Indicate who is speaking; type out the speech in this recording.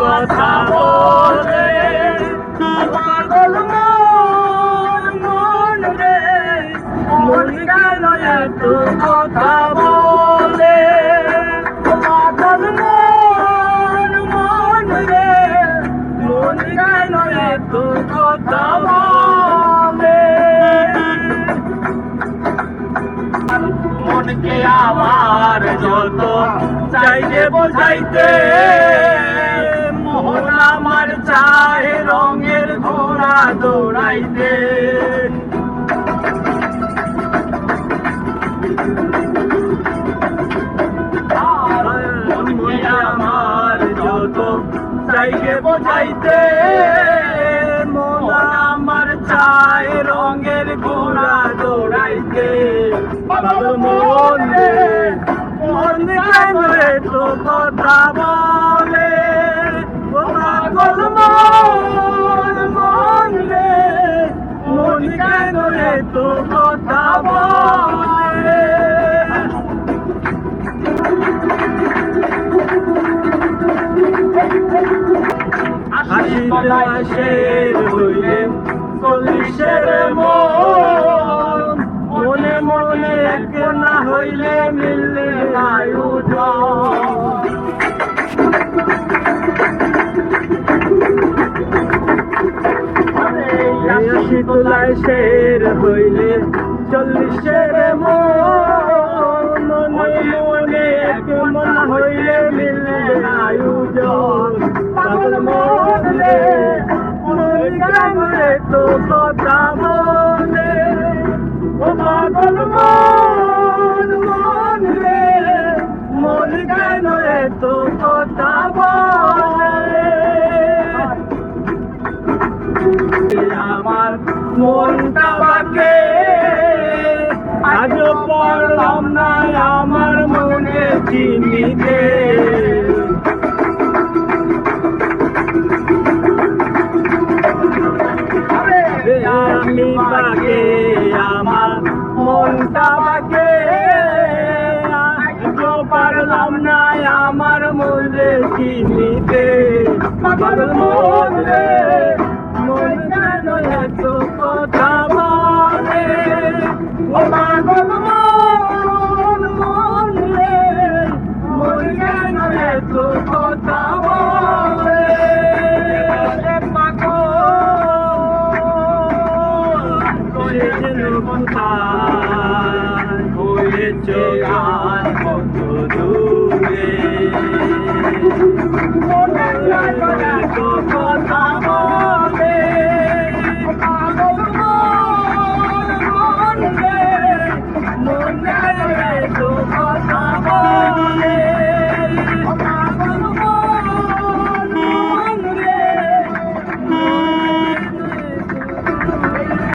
Speaker 1: কথা বলে পাগল মন রে মন কেন এত কথা বলে পাগল মনকে আমার যত চাইলে বোঝাইতে, মোহন আমার চায় রঙের ঘোড়া দৌড়াইতে। আমার যত চাইলে বোঝাইতে মন আমার চায় রঙের ঘোড়া কথা বলে মন মন রে মন কেন রে তো কথা বলে? হাসিতে হাসের হইলে চল্লিশের মন শীতলায় শের হইলে চল্লিশের মন, মনে মনে হইলে মিলে আয়োজন। মনে মন তো কথা মনে ও পাগল মনটা বাকে। আজ পড়লাম না আমার মনে চিনিতে। আমি বাকে আমার মনটা বাকে। আজ পারলাম না আমার মনে চিনিতে। পাগল এত কথা বলে হয়েছ গান কত দূরে।